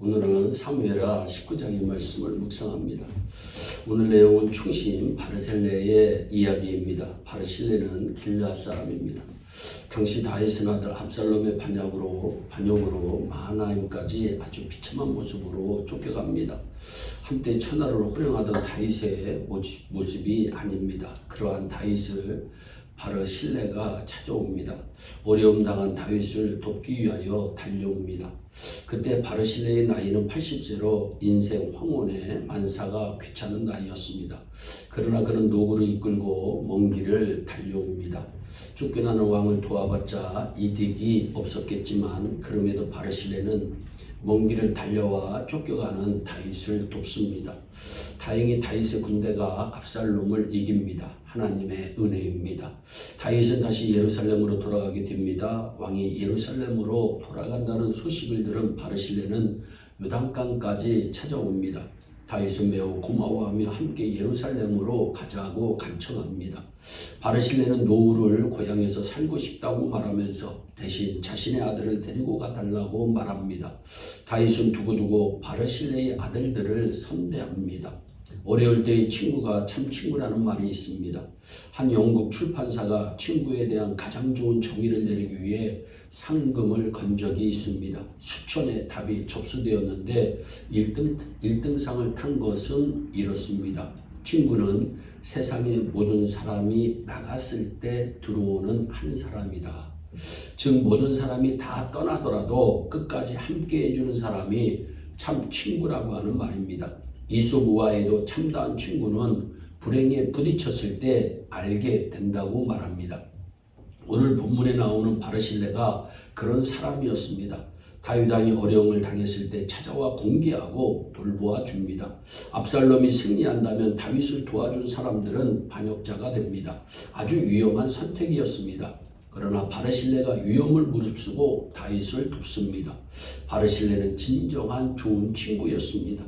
오늘은 사무엘하 19장의 말씀을 묵상합니다. 오늘 내용은 충신 바르셀레의 이야기입니다. 바르실레는 길르앗 사람입니다. 당시 다윗은 아들 압살롬의 반역으로 반역으로 마하나임까지 아주 비참한 모습으로 쫓겨갑니다. 한때 천하를 호령하던 다윗의 모습- 모습이 아닙니다. 그러한 다윗을 바르실레가 찾아옵니다. 어려움 당한 다윗을 돕기 위하여 달려옵니다. 그때 바르실레의 나이는 80세로 인생 황혼의 만사가 귀찮은 나이였습니다. 그러나 그는 노구를 이끌고 먼 길을 달려옵니다. 쫓겨나는 왕을 도와봤자 이득이 없었겠지만 그럼에도 바르실레는 먼 길을 달려와 쫓겨가는 다윗을 돕습니다. 다행히 다윗의 군대가 압살롬을 이깁니다. 하나님의 은혜입니다. 다윗은 다시 예루살렘으로 돌아가게 됩니다. 왕이 예루살렘으로 돌아간다는 소식을 들은 바르실레는 요단강까지 찾아옵니다. 다윗은 매우 고마워하며 함께 예루살렘으로 가자고 간청합니다. 바르실레는 노후를 고향에서 살고 싶다고 말하면서 대신 자신의 아들을 데리고 가달라고 말합니다. 다윗은 두고두고 바르실레의 아들들을 선대합니다. 어려울 때의 친구가 참 친구라는 말이 있습니다. 한 영국 출판사가 친구에 대한 가장 좋은 정의를 내리기 위해 상금을 건 적이 있습니다. 수천의 답이 접수되었는데 1등, 1등상을 탄 것은 이렇습니다. 친구는 세상의 모든 사람이 나갔을 때 들어오는 한 사람이다. 즉 모든 사람이 다 떠나더라도 끝까지 함께 해주는 사람이 참 친구라고 하는 말입니다. 이소부와에도 참다한 친구는 불행에 부딪혔을 때 알게 된다고 말합니다. 오늘 본문에 나오는 바르실레가 그런 사람이었습니다. 다윗 왕이 어려움을 당했을 때 찾아와 공개하고 돌보아 줍니다. 압살롬이 승리한다면 다윗을 도와준 사람들은 반역자가 됩니다. 아주 위험한 선택이었습니다. 그러나 바르실레가 위험을 무릅쓰고 다윗을 돕습니다. 바르실레는 진정한 좋은 친구였습니다.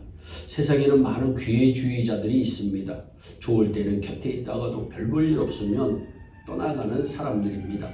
세상에는 많은 기회주의자들이 있습니다. 좋을 때는 곁에 있다가도 별 볼 일 없으면 떠나가는 사람들입니다.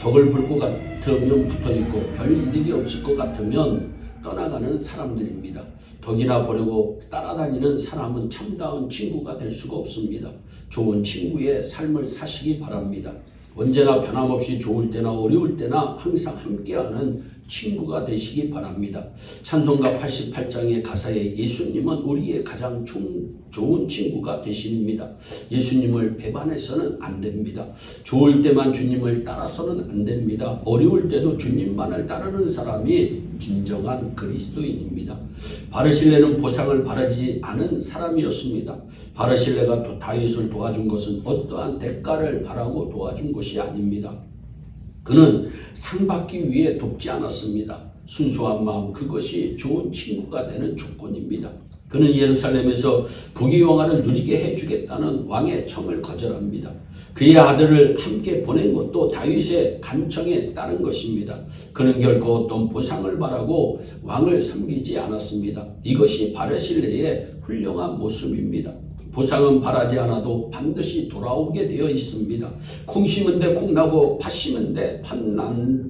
덕을 볼 것 같으면 붙어 있고 별 이득이 없을 것 같으면 떠나가는 사람들입니다. 덕이나 보려고 따라다니는 사람은 참다운 친구가 될 수가 없습니다. 좋은 친구의 삶을 사시기 바랍니다. 언제나 변함없이 좋을 때나 어려울 때나 항상 함께하는 친구가 되시기 바랍니다. 찬송가 88장의 가사에 예수님은 우리의 가장 중, 좋은 친구가 되십니다. 예수님을 배반해서는 안 됩니다. 좋을 때만 주님을 따라서는 안 됩니다. 어려울 때도 주님만을 따르는 사람이 진정한 그리스도인입니다. 바르실레는 보상을 바라지 않은 사람이었습니다. 바르실레가 또 다윗을 도와준 것은 어떠한 대가를 바라고 도와준 것이 아닙니다. 그는 상 받기 위해 돕지 않았습니다. 순수한 마음 그것이 좋은 친구가 되는 조건입니다. 그는 예루살렘에서 부귀영화를 누리게 해주겠다는 왕의 청을 거절합니다. 그의 아들을 함께 보낸 것도 다윗의 간청에 따른 것입니다. 그는 결코 어떤 보상을 바라고 왕을 섬기지 않았습니다. 이것이 바르실레의 훌륭한 모습입니다. 보상은 바라지 않아도 반드시 돌아오게 되어 있습니다. 콩 심은 데 콩 나고 팥 심은 데팥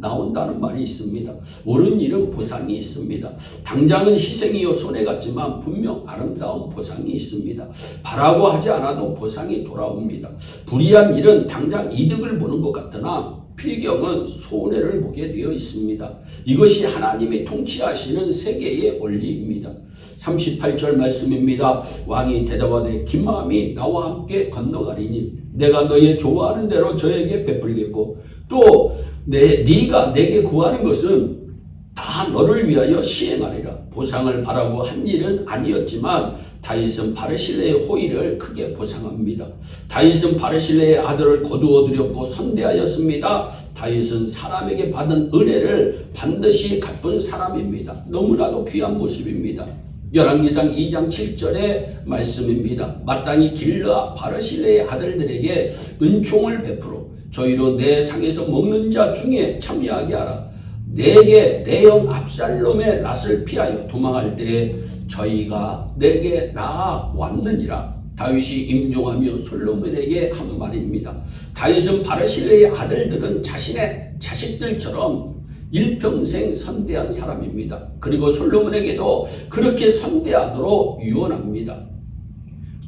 나온다는 말이 있습니다. 옳은 일은 보상이 있습니다. 당장은 희생이요 손해 같지만 분명 아름다운 보상이 있습니다. 바라고 하지 않아도 보상이 돌아옵니다. 불의한 일은 당장 이득을 보는 것 같으나 필경은 손해를 보게 되어 있습니다. 이것이 하나님이 통치하시는 세계의 원리입니다. 38절 말씀입니다. 왕이 대답하되 긴 마음이 나와 함께 건너가리니 내가 너의 좋아하는 대로 저에게 베풀겠고 또 내, 네가 내게 구하는 것은 다 너를 위하여 시행하리라. 보상을 바라고 한 일은 아니었지만 다윗은 바르실레의 호의를 크게 보상합니다. 다윗은 바르실레의 아들을 거두어 들였고 선대하였습니다. 다윗은 사람에게 받은 은혜를 반드시 갚은 사람입니다. 너무나도 귀한 모습입니다. 열왕기상 2장 7절의 말씀입니다. 마땅히 길르아 바르실레의 아들들에게 은총을 베풀어 저희로 내 상에서 먹는 자 중에 참여하게 하라. 내게 내 형 압살롬의 낯을 피하여 도망할 때에 저희가 내게 나왔느니라. 다윗이 임종하며 솔로몬에게 한 말입니다. 다윗은 바르실레의 아들들은 자신의 자식들처럼 일평생 선대한 사람입니다. 그리고 솔로몬에게도 그렇게 선대하도록 유언합니다.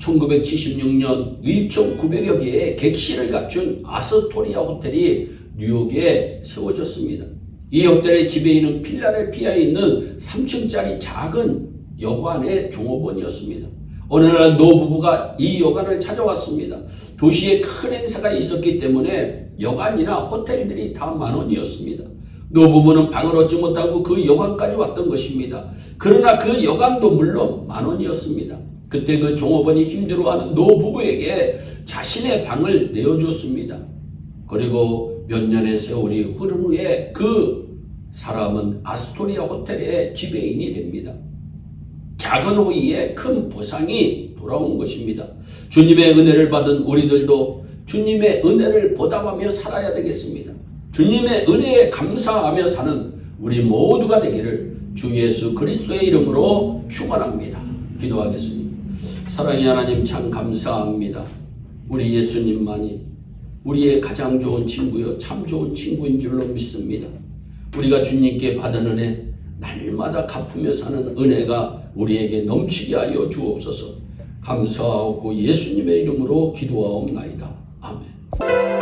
1976년 1.900여 개의 객실을 갖춘 아스토리아 호텔이 뉴욕에 세워졌습니다. 이 호텔의 지배인은 필라델피아에 있는 3층짜리 작은 여관의 종업원이었습니다. 어느 날 노부부가 이 여관을 찾아왔습니다. 도시에 큰 행사가 있었기 때문에 여관이나 호텔들이 다 만원이었습니다. 노부부는 방을 얻지 못하고 그 여관까지 왔던 것입니다. 그러나 그 여관도 물론 만원이었습니다. 그때 그 종업원이 힘들어하는 노부부에게 자신의 방을 내어줬습니다. 그리고 몇 년의 세월이 흐른 후에 그 사람은 아스토리아 호텔의 지배인이 됩니다. 작은 호의에 큰 보상이 돌아온 것입니다. 주님의 은혜를 받은 우리들도 주님의 은혜를 보답하며 살아야 되겠습니다. 주님의 은혜에 감사하며 사는 우리 모두가 되기를 주 예수 그리스도의 이름으로 축원합니다. 기도하겠습니다. 사랑의 하나님 참 감사합니다. 우리 예수님만이 우리의 가장 좋은 친구요 참 좋은 친구인 줄로 믿습니다. 우리가 주님께 받은 은혜 날마다 갚으며 사는 은혜가 우리에게 넘치게 하여 주옵소서. 감사하고 예수님의 이름으로 기도하옵나이다. 아멘.